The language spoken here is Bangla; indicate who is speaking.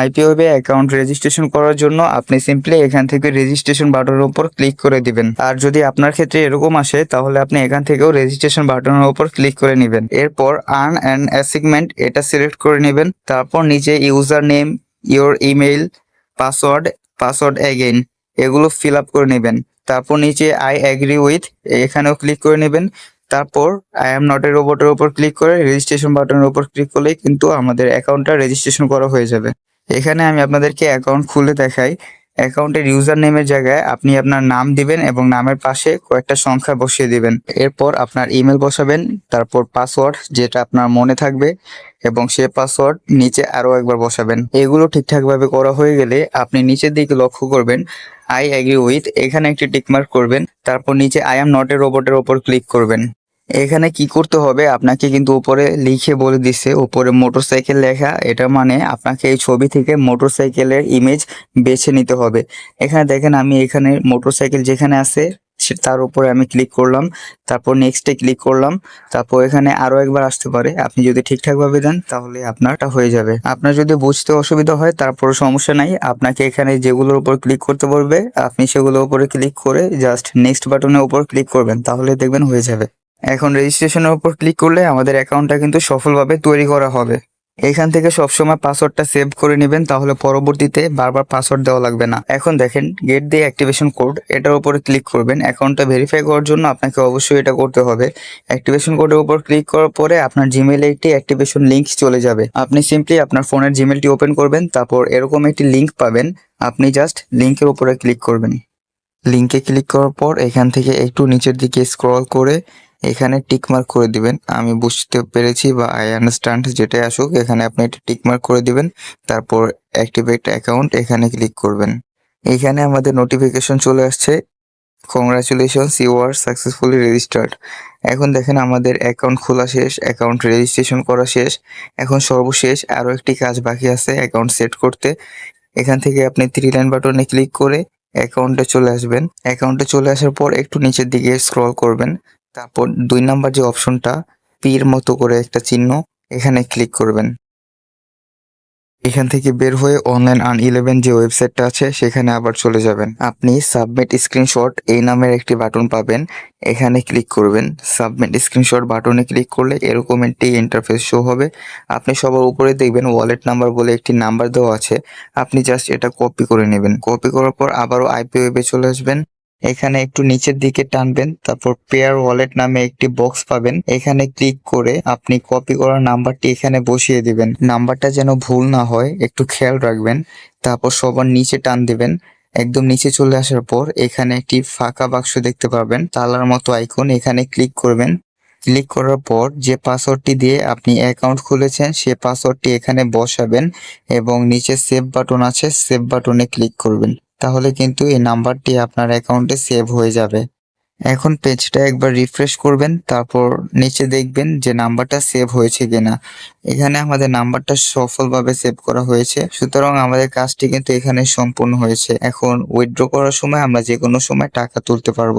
Speaker 1: আইপিওবে অ্যাকাউন্ট রেজিস্ট্রেশন করার জন্য আপনি সিম্পলি এখান থেকে রেজিস্ট্রেশন বাটনের উপর ক্লিক করে দিবেন। আর যদি আপনার ক্ষেত্রে এরকম আসে, তাহলে আপনি এখান থেকেও রেজিস্ট্রেশন বাটনের উপর ক্লিক করে নেবেন। এরপর আর্ন অ্যান্ড অ্যাসিগমেন্ট এটা সিলেক্ট করে নেবেন। তারপর নিচে user name your email password password again এগুলো ফিল আপ করে নেবেন। তারপর নিচে আই অ্যাগ্রি উইথ এখানেও ক্লিক করে নেবেন। তারপর আই এম নট এ রোবটের উপর ক্লিক করে রেজিস্ট্রেশন বাটনের উপর ক্লিক করলেই কিন্তু আমাদের অ্যাকাউন্টটা রেজিস্ট্রেশন করা হয়ে যাবে। এখানে আমি আপনাদেরকে অ্যাকাউন্ট খুলে দেখাই। অ্যাকাউন্টের ইউজার নেমের জায়গায় আপনি আপনার নাম দিবেন এবং নামের পাশে কয়েকটা সংখ্যা বসিয়ে দিবেন। এরপর আপনার ইমেল বসাবেন, তারপর পাসওয়ার্ড যেটা আপনার মনে থাকবে এবং সে পাসওয়ার্ড নিচে আরও একবার বসাবেন। এগুলো ঠিকঠাকভাবে করা হয়ে গেলে আপনি নিচের দিকে লক্ষ্য করবেন আই অ্যাগ্রি উইথ এখানে একটি টিকমার্ক করবেন, তারপর নিচে আই এম নট এ রোবটের ওপর ক্লিক করবেন। এখানে কি করতে হবে? আপনাকে কিন্তু উপরে লিখে বলে দিচ্ছে, উপরে মোটরসাইকেল লেখা। এটা মানে আপনাকে এই ছবি থেকে মোটরসাইকেলের ইমেজ বেছে নিতে হবে। এখানে দেখেন, আমি এখানে মোটরসাইকেল যেখানে আছে তার উপরে আমি ক্লিক করলাম। তারপর নেক্সটে ক্লিক করলাম। তারপর এখানে আরও একবার আসতে পারে। আপনি যদি ঠিকঠাক ভাবে দেন, তাহলে আপনারটা হয়ে যাবে। আপনার যদি বুঝতে অসুবিধা হয়, তারপর সমস্যা নাই। আপনাকে এখানে যেগুলোর উপর ক্লিক করতে বলবে, আপনি সেগুলোর উপরে ক্লিক করে জাস্ট নেক্সট বাটনের উপর ক্লিক করবেন। তাহলে দেখবেন হয়ে যাবে। এখন রেজিস্ট্রেশনের উপর ক্লিক করলে আমাদের অ্যাকাউন্টটা কিন্তু সফলভাবে তৈরি করা হবে। এখান থেকে সবসময় পাসওয়ার্ডটা সেভ করে নেবেন, তাহলে পরবর্তীতে বারবার পাসওয়ার্ড দেওয়া লাগবে না। এখন দেখেন গেট দিয়ে অ্যাক্টিভেশন কোড এটার উপরে ক্লিক করবেন। অ্যাকাউন্টটা ভেরিফাই করার জন্য আপনাকে অবশ্যই এটা করতে হবে। অ্যাক্টিভেশন কোডের উপর ক্লিক করার পরে আপনার জিমেইলে একটি অ্যাক্টিভেশন লিঙ্ক চলে যাবে। আপনি সিম্পলি আপনার ফোনের জিমেলটি ওপেন করবেন, তারপর এরকম একটি লিঙ্ক পাবেন। আপনি জাস্ট লিঙ্কের উপরে ক্লিক করবেন। লিঙ্কে ক্লিক করার পর এখান থেকে একটু নিচের দিকে স্ক্রল করে এখানে টিকমার্ক করে দিবেন। আমি বুঝতে পেরেছি বা আই আন্ডারস্ট্যান্ড যেটাই আসুক, এখানে আপনি একটা টিকমার্ক করে দিবেন, তারপর অ্যাক্টিভেট অ্যাকাউন্ট এখানে ক্লিক করবেন। এখানে আমাদের নোটিফিকেশন চলে আসছে। Congratulations you are successfully registered এখন দেখেন আমাদের অ্যাকাউন্ট খোলা শেষ অ্যাকাউন্ট রেজিস্ট্রেশন করা শেষ। এখন সর্বশেষ আরও একটি কাজ বাকি আছে অ্যাকাউন্ট সেট করতে। এখান থেকে আপনি থ্রি লাইন বাটনে ক্লিক করে অ্যাকাউন্টে চলে আসবেন। অ্যাকাউন্টে চলে আসার পর একটু নিচের দিকে স্ক্রল করবেন। তারপর দুই নাম্বার যে অপশনটা পির মতো করে একটা চিহ্ন, এখানে ক্লিক করবেন। এখান থেকে বের হয়ে অনলাইন আন ইলেভেন যে ওয়েবসাইটটা আছে, সেখানে আবার চলে যাবেন। আপনি সাবমিট স্ক্রিনশট এই নামের একটি বাটন পাবেন। এখানে ক্লিক করবেন। সাবমিট স্ক্রিনশট বাটনে ক্লিক করলে এরকম একটি ইন্টারফেস শো হবে। আপনি সবার উপরে দেখবেন ওয়ালেট নাম্বার বলে একটি নাম্বার দেওয়া আছে। আপনি জাস্ট এটা কপি করে নেবেন। কপি করার পর আবারও আইপি ওয়েবে চলে আসবেন। এখানে একটু নিচের দিকে টানবেন, তারপর পেয়ার ওয়ালেট নামে একটি বক্স পাবেন। এখানে ক্লিক করে আপনি কপি করার নাম্বারটি এখানে বসিয়ে দিবেন। নাম্বারটা যেন ভুল না হয়, একটু খেয়াল রাখবেন। তারপর সবার নিচে টান দিবেন। একদম নিচে চলে আসার পর এখানে একটি ফাঁকা বাক্স দেখতে পাবেন। তালার মতো আইকন এখানে ক্লিক করবেন। ক্লিক করার পর যে পাসওয়ার্ডটি দিয়ে আপনি অ্যাকাউন্ট খুলেছেন, সে পাসওয়ার্ডটি এখানে বসাবেন এবং নিচে সেভ বাটন আছে সেভ বাটনে ক্লিক করবেন। তাহলে কিন্তু এই নাম্বারটি আপনার অ্যাকাউন্টে সেভ হয়ে যাবে। এখন পেজটা একবার রিফ্রেশ করবেন, তারপর নিচে দেখবেন যে নাম্বারটা সেভ হয়েছে কিনা। এখানে আমাদের নাম্বারটা সফলভাবে সেভ করা হয়েছে। সুতরাং আমাদের কাজটি কিন্তু এখানে সম্পূর্ণ হয়েছে। এখন উইথড্র করার সময় আমরা যে কোনো সময় টাকা তুলতে পারব।